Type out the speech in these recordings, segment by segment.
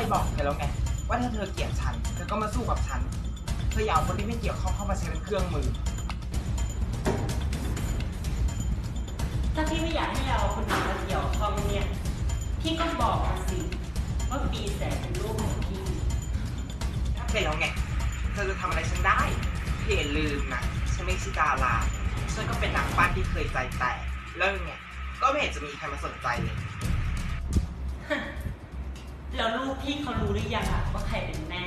ยบอกเธอแล้วไงว่าถ้าเธอเกลียดฉันเธอก็มาสู้กับฉัน เธออย่าเอาคนที่ไม่เกี่ยวข้องเข้ามาใช้เป็นเครื่องมือ ถ้าพี่ไม่อยากให้เราเอาคนอื่นมาเกี่ยวข้องเนี่ย พี่ก็บอกมาสิว่าปีแสงเป็นลูกของพี่เป็นแล้วไง เธอจะทำอะไรฉันได้เพี่อย่าลืมนะ ฉันไม่ใช่ดาราฉันก็เป็นนักปั้นที่เคยใจแตกแล้วยังไงก็ไม่เห็นจะมีใครมาสนใจเลย แล้วลูกพี่เขารู้หรือยังอะว่าใครเป็นแม่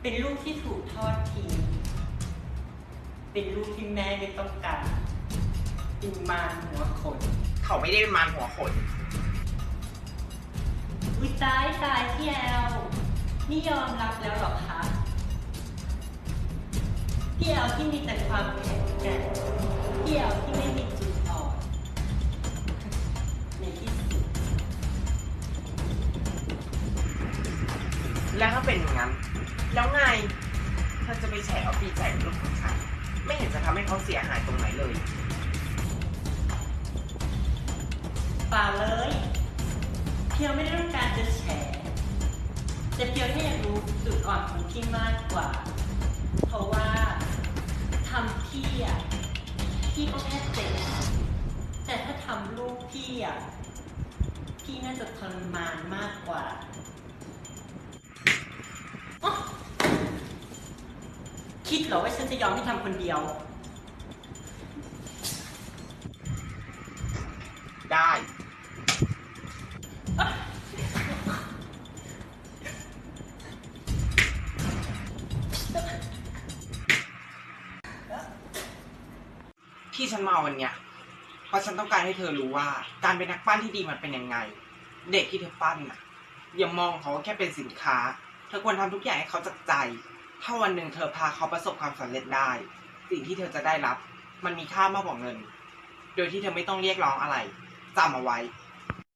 เป็นลูกที่ถูกทอดทิ้งเป็นลูกที่แม่ไม่ต้องการเป็นมารหัวคนเขาไม่ได้เป็นมารหัวขนวิตายตายพี่แอลนี่ยอมรับแล้วเหรอคะพี่แอลที่มีแต่ความแข็ง แล้วถ้าเป็นอย่างนั้น แล้วไงเธอจะไปแฉเอาปีแจลูกของฉัน ไม่เห็นจะทำให้เขาเสียหายตรงไหนเลยป่าเลย เพียวไม่ได้ต้องการจะแฉ แต่เพียวแค่อยากรู้จุดอ่อนของพี่มากกว่า เพราะว่าทำพี่อะพี่ก็แค่เจ็บแต่ถ้าทำลูกพี่อะพี่น่าจะทรมานมากกว่าอ๊ะ คิดเหรอว่าฉันจะยอมให้ทำคนเดียว ได้ ที่ฉันมาวันเนี้ยเพราะฉันต้องการให้เธอรู้ว่า การเป็นนักปั้นที่ดีมันเป็นยังไง เด็กที่เธอปั้นน่ะอย่ามองเขาว่าแค่เป็นสินค้า เธอควรทำทุกอย่างให้เขาจากใจ ถ้าวันหนึ่งเธอพาเขาประสบความสำเร็จได้ สิ่งที่เธอจะได้รับ มันมีค่ามากกว่าเงิน โดยที่เธอไม่ต้องเรียกร้องอะไรจำเอาไว้